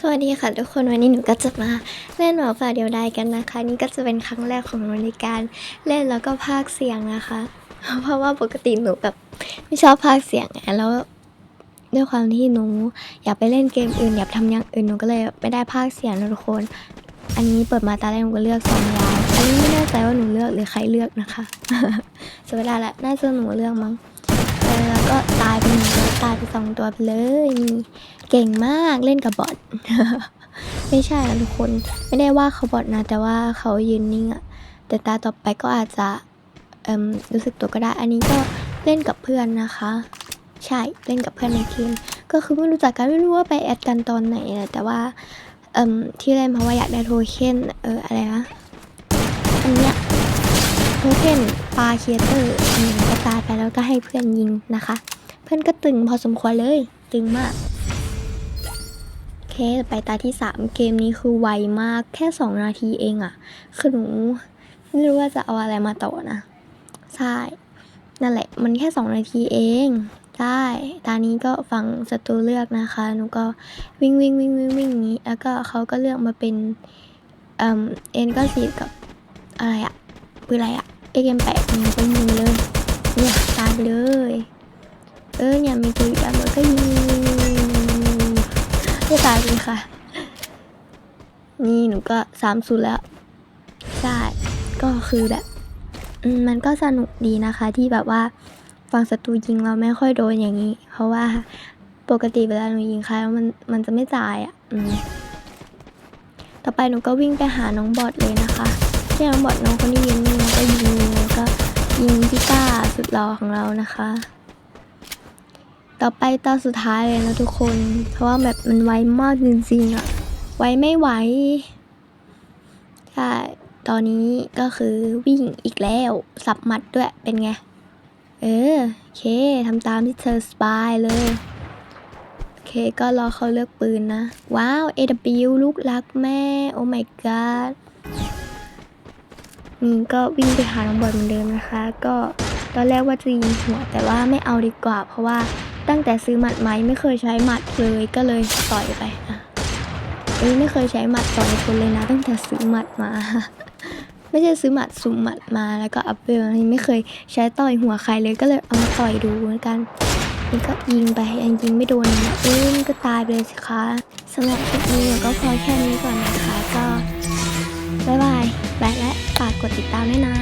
สวัสดีค่ะทุกคนวันนี้หนูก็จะมาเล่นหมาป่าเดียวดายกันนะคะ นี่ก็จะเป็นครั้งแรกของหนูในการเล่นแล้วก็พากเสียงนะคะ เพราะว่าปกติหนูแบบไม่ชอบพากเสียงแล้วด้วยความที่หนูอยากไปเล่นเกมอื่นอยากทำอย่างอื่นหนูก็เลยไม่ได้พากเสียงนะทุกคน อันนี้เปิดมาตาแรกหนูก็เลือกสองยายอันนี้ไม่แน่ใจว่าหนูเลือกหรือใครเลือกนะคะจะไม่ได้ละน่าจะหนูเลือกมั้ง แล้วก็ตายไปหนึ่งตัวตายไปสองตัวไปเลยเก่งมากเล่นกับบอทไม่ใช่ทุกคนไม่ได้ว่าเขาบอทนะ แต่ว่าเขายืนนิ่งอะแต่ตาต่อไปก็อาจจะเอ่มรู้สึกตัวก็ได้ อันนี้ก็เล่นกับเพื่อนนะคะ ใช่เล่นกับเพื่อนในทีม ก็คือไม่รู้จักกันไม่รู้ว่าไปแอดกันตอนไหนนะแต่ว่าเอ่มที่เล่นเพราะว่าอยากได้โทเค็นเอออะไรนะอันเนี้ยโทเค็นปลาเคียเตอร์อืมก็ตายไปแล้ว ก็ให้เพื่อนยิงนะคะ เพื่อนก็ตึงพอสมควรเลย ตึงมากโอเคไปตาที่ 3 เกมนี้คือไวมากแค่ 2 นาทีเองอะคือหนูไม่รู้ว่าจะเอาอะไรมาต่อนะ ใช่ นั่นแหละ มันแค่ 2 นาทีเองใช่ตานี้ก็ฟังศัตรูเลือกนะคะ หนูก็วิ่งวิ่งวิ่งวิ่งวิ่งอย่างนี้ แล้วก็เขาก็เลือกมาเป็นเอ็นก็สีกับอะไรอะปืนอะไรอะเอ็มแปดหนูก็ยิงเลยเนี่ย เลย เออเนี่ยมีตัวอยู่ด้านบนก็ยิงไม่ตายเลยค่ะ นี่หนูก็สามสุดแล้ว ใช่ ก็คือแบบมันก็สนุกดีนะคะที่แบบว่าฟังศัตรูยิงเราไม่ค่อยโดนอย่างนี้ เพราะว่าปกติเวลาหนูยิงใครแล้วมันมันจะไม่ตายอะต่อไปหนูก็วิ่งไปหาน้องบอทเลยนะคะที่น้องบอทน้องคนที่ยิงนี่ก็ยิงแล้วก็ ยิงพี่ก้าสุดหล่อของเรานะคะ ต่อไปตาสุดท้ายเลยนะทุกคน เพราะว่าแบบมันไวมากจริงๆอะไวไม่ไหวใช่ตอนนี้ก็คือวิ่งอีกแล้ว สับหมัดด้วยเป็นไง เออโอเคทำตามที่เธอสบายเลยโอเคก็รอเขาเลือกปืนนะ ว้าว AW ลูกรักแม่ โอ้ my god นี่ก็วิ่งไปหาน้องบอลเหมือนเดิมนะคะ ก็ตอนแรกว่าจะยิงหัวแต่ว่าไม่เอาดีกว่า เพราะว่าตั้งแต่ซื้อหมัดไม้ไม่เคยใช้หมัดเลยก็เลยต่อยไปอะเอ้ยไม่เคยใช้หมัดต่อยคนเลยนะ ตั้งแต่ซื้อหมัดมา ไม่ใช่ซื้อหมัดสุ่มหมัดมาแล้วก็อัพเวลไม่เคยใช้ต่อยหัวใครเลยก็เลยเอามาต่อยดูเหมือนกันนี่ก็ยิงไปยังยิงไม่โดนนะเอ้ยก็ตายไปเลยสิคะสำหรับคลิปนี้ก็พอแค่นี้ก่อนนะคะก็บ๊ายบายไปและฝากกดติดตามด้วยนะ